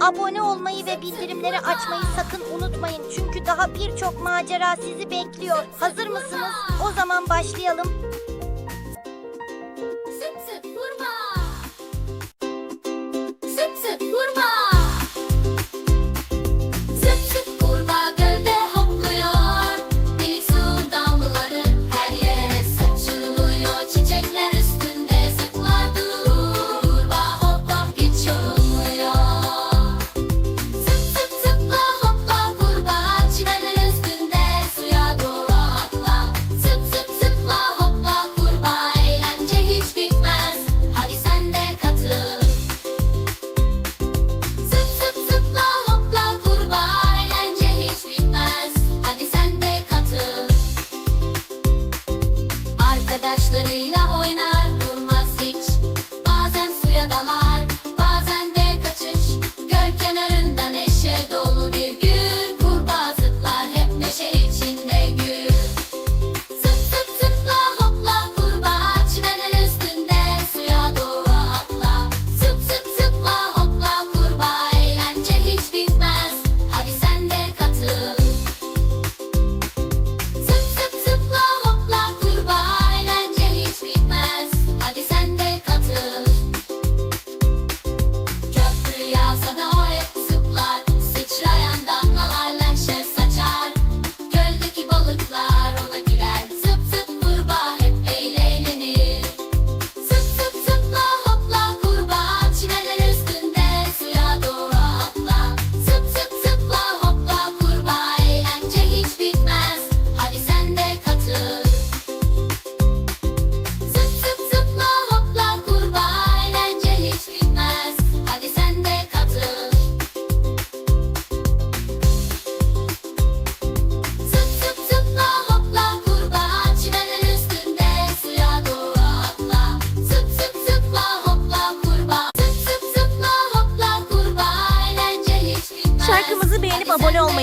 abone olmayı ve bildirimleri açmayı sakın unutmayın. Çünkü daha birçok macera sizi bekliyor. Hazır mısınız? O zaman başlayalım.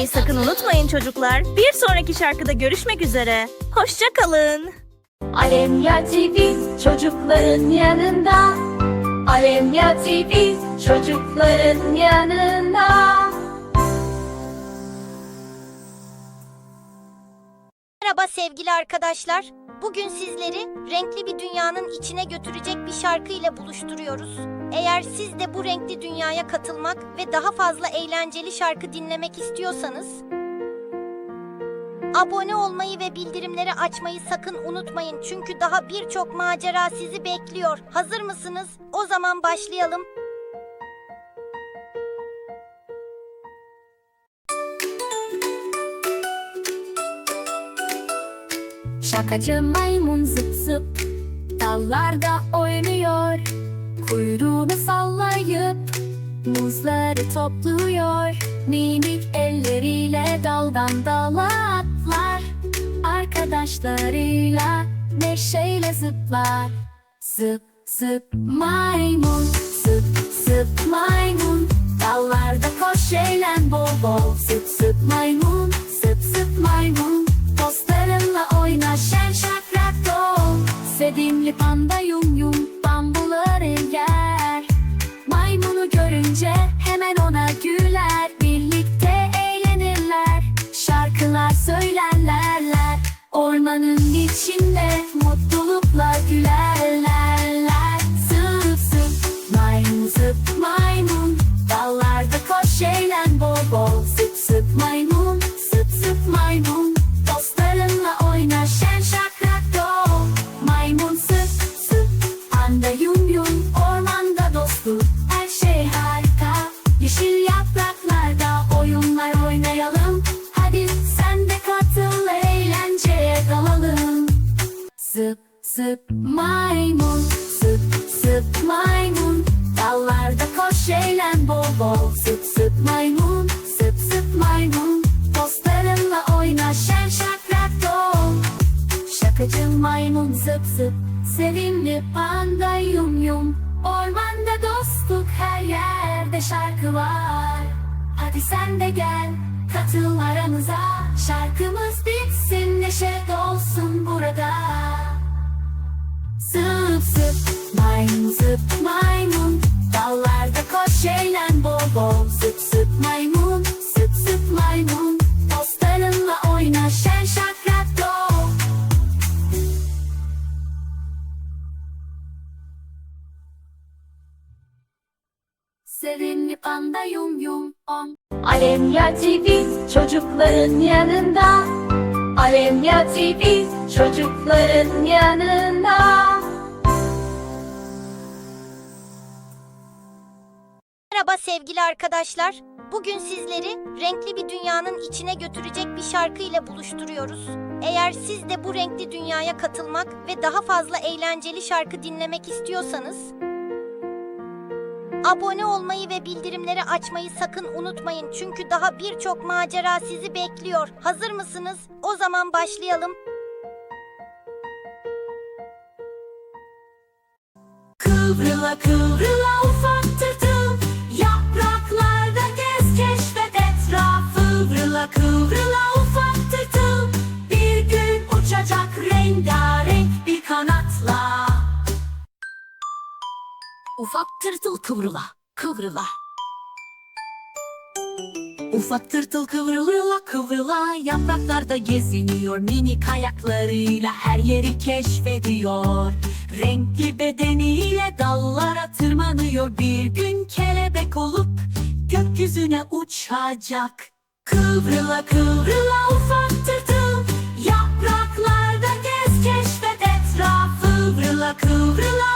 Olmayı sakın unutmayın çocuklar. Bir sonraki şarkıda görüşmek üzere. Hoşça kalın. Alemya TV çocukların yanında Alemya TV çocukların yanında Merhaba sevgili arkadaşlar. Bugün sizleri renkli bir dünyanın içine götürecek bir şarkıyla buluşturuyoruz. Eğer siz de bu renkli dünyaya katılmak ve daha fazla eğlenceli şarkı dinlemek istiyorsanız abone olmayı ve bildirimleri açmayı sakın unutmayın. Çünkü daha birçok macera sizi bekliyor. Hazır mısınız? O zaman başlayalım. Şakacı maymun zıp zıp Dallarda oynuyor Kuyruğunu sallayıp Muzları topluyor. Minik elleriyle daldan dala atlar. Arkadaşlarıyla neşeyle zıplar. Zıp zıp maymun. Zıp zıp maymun. Dallarda koş eğlen bol bol. Zıp zıp maymun. Zıp zıp maymun bol Sıp sıp maymun, sıp sıp maymun. Dostlarınla oyna şen şakrak dol Şakacı maymun zıp zıp Sevimli panda yum yum. Ormanda dostluk her yerde şarkı var. Hadi sen de gel katıl aramıza. Şarkımız bitsin neşe dolsun burada. Zıp zıp maymun zıp maymun. Dallarda koş eğlen bol bol. Zıp zıp maymun zıp zıp maymun. Dostlarınla oyna şen şakrak dol Sevimli panda yum yum on Alemya TV çocukların yanında. Alemya TV çocukların yanında Merhaba sevgili arkadaşlar. Bugün sizleri renkli bir dünyanın içine götürecek bir şarkı ile buluşturuyoruz. Eğer siz de bu renkli dünyaya katılmak ve daha fazla eğlenceli şarkı dinlemek istiyorsanız abone olmayı ve bildirimleri açmayı sakın unutmayın. Çünkü daha birçok macera sizi bekliyor. Hazır mısınız? O zaman başlayalım. Kıvrıla kıvrıla ufak Ufak tırtıl kıvrıla kıvrıla. Ufak tırtıl kıvrıla kıvrıla. Yapraklarda geziniyor minik ayaklarıyla Her yeri keşfediyor. Renkli bedeniyle dallara tırmanıyor Bir gün kelebek olup gökyüzüne uçacak. Kıvrıla kıvrıla ufak tırtıl Yapraklarda gez keşfet etrafı. Kıvrıla kıvrıla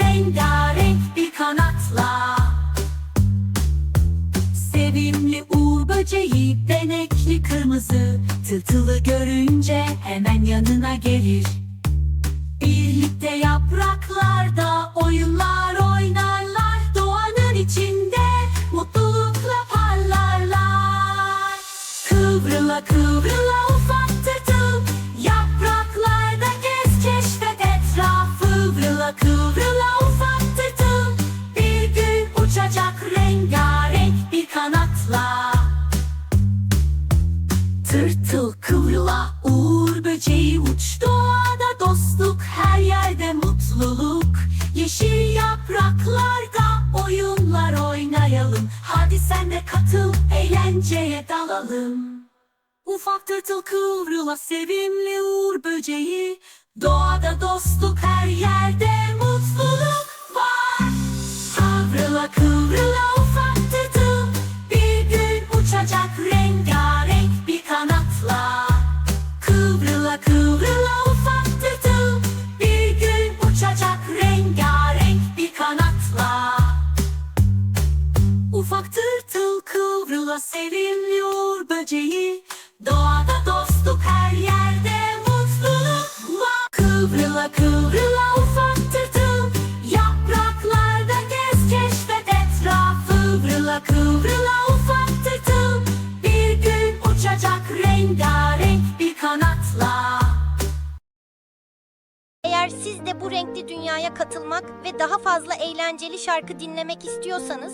rengarenk bir kanatla. Sevimli uğur böceği benekli kırmızı. Tırtılı görünce hemen yanına gelir. Birlikte yapraklarda oyunlar oynarlar. Doğanın içinde mutlulukla parlarlar. Kıvrıla kıvrıla Tırtıl kıvrıla uğur böceği uç Doğada dostluk her yerde mutluluk. Yeşil yapraklarda oyunlar oynayalım. Hadi sen de katıl eğlenceye dalalım. Ufak tırtıl kıvrıla sevimli uğur böceği. Doğada dostluk her yerde mutluluk fazla eğlenceli şarkı dinlemek istiyorsanız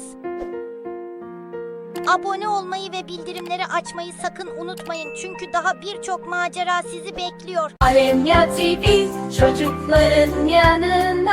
abone olmayı ve bildirimleri açmayı sakın unutmayın. Çünkü daha birçok macera sizi bekliyor. Alemya TV çocukların yanında